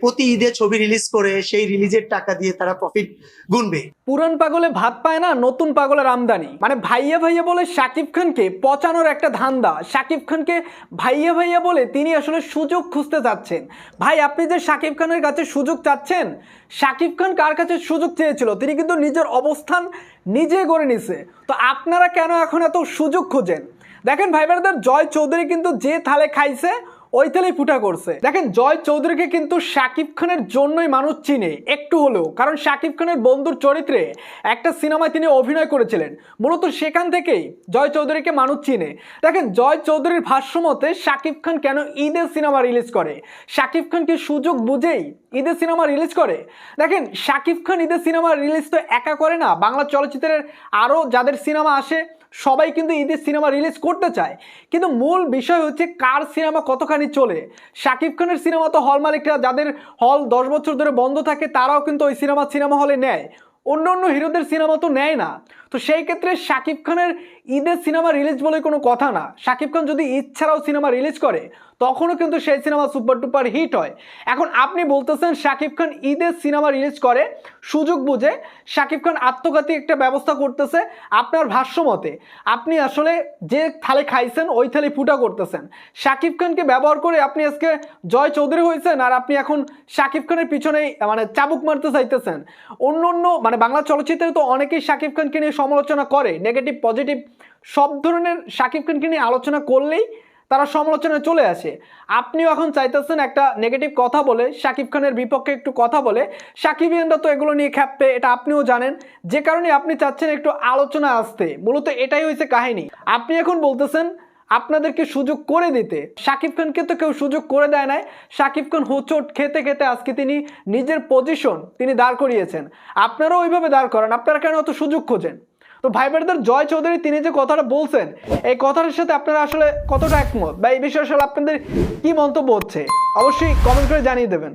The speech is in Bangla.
প্রতি ঈদে ছবি রিলিজ করে সেই রিলিজের টাকা দিয়ে তারা প্রফিট গুনবে। পুরান পাগলে ভাত পায় না, নতুন পাগলের আমদানি। মানে ভাইয়া ভাইয়া বলে শাকিব খানকে পচানোর একটা ধান্দা। শাকিব খানকে ভাইয়া ভাইয়া বলে তিনি আসলে সুযোগ খুঁজতে চাচ্ছেন। ভাই, আপনি যে শাকিব খানের কাছে সুযোগ চাচ্ছেন, শাকিব খান কার কাছে সুযোগ চেয়েছিল? তিনি কিন্তু নিজের অবস্থান নিজে গড়ে নিছে। তো আপনারা কেন এখন এত সুযোগ খোঁজেন? দেখেন ভাই ব্রাদার জয় চৌধুরী কিন্তু যে থালে খাইছে ওই তেলেই ফুটা করছে। দেখেন, জয় চৌধুরীকে কিন্তু শাকিব খানের জন্যই মানুষ চিনে, একটু হলেও। কারণ শাকিব খানের বন্ধুর চরিত্রে একটা সিনেমায় তিনি অভিনয় করেছিলেন। মূলত সেখান থেকেই জয় চৌধুরীকে মানুষ চিনে। দেখেন, জয় চৌধুরীর ভাষ্যমতে শাকিব খান কেন ঈদের সিনেমা রিলিজ করে? শাকিব খান কি সুযোগ বুঝেই ঈদের সিনেমা রিলিজ করে? দেখেন, শাকিব খান ঈদের সিনেমা রিলিজ তো একা করে না। বাংলা চলচ্চিত্রের আরও যাদের সিনেমা আসে সবাই কিন্তু ঈদের সিনেমা রিলিজ করতে চায়। কিন্তু মূল বিষয় হচ্ছে কার সিনেমা কতখানি চলে? শাকিব খানের সিনেমা তো হল মালিকরা যাদের হল দশ বছর ধরে বন্ধ থাকে, তারাও কিন্তু ওই সিনেমা সিনেমা হলে নেয়। অন্য অন্য হিরোদের সিনেমা তো নেয় না। তো সেই ক্ষেত্রে শাকিব খানের ঈদের সিনেমা রিলিজ বলে কোনো কথা না। শাকিব খান যদি ছাড়াও সিনেমা রিলিজ করে তখনও কিন্তু সেই সিনেমা সুপার টুপার হিট হয়। এখন আপনি বলতেছেন শাকিব খান ঈদের সিনেমা রিলিজ করে, সুযোগ বুঝে শাকিব খান আত্মঘাতী একটা ব্যবস্থা করতেছে আপনার ভাষ্য মতে আপনি আসলে যে থালে খাইছেন, ওই থালে ফুটা করতেছেন। শাকিব খানকে ব্যবহার করে আপনি আজকে জয় চৌধুরী হয়েছেন আর আপনি এখন শাকিব খানের পিছনে মানে চাবুক মারতে চাইতেছেন। অন্য অন্য মানে বাংলা চলচ্চিত্রে তো অনেকেই শাকিব খানকে নিয়ে সমালোচনা করে নেগেটিভ পজিটিভ সব ধরনের শাকিব খানকে নিয়ে আলোচনা করলেই তারা সমালোচনায় চলে আসে। আপনিও এখন চাইতেছেন একটা নেগেটিভ কথা বলে, শাকিব খানের বিপক্ষে একটু কথা বলে। সাকিবিয়ানরা তো এগুলো নিয়ে খ্যাপবে এটা আপনিও জানেন। যে কারণে আপনি চাচ্ছেন একটু আলোচনা আসতে, মূলত এটাই হয়েছে কাহিনী। আপনি এখন বলতেছেন আপনাদেরকে সুযোগ করে দিতে। শাকিব খানকে তো কেউ সুযোগ করে দেয় নাই। শাকিব খান হোচট খেতে খেতে আজকে তিনি নিজের পজিশন তিনি দাঁড় করিয়েছেন। আপনারাও ওইভাবে দাঁড় করান, আপনারা কেন অত সুযোগ খোঁজেন? তো ভাই ব্রাদার জয় চৌধুরী, তিনি যে কথাটা বলছেন, এই কথাটার সাথে আপনারা আসলে কতটা একমত? বা এই বিষয়ে আসলে আপনাদের কি মন্তব্য হচ্ছে? অবশ্যই কমেন্ট করে জানিয়ে দেবেন।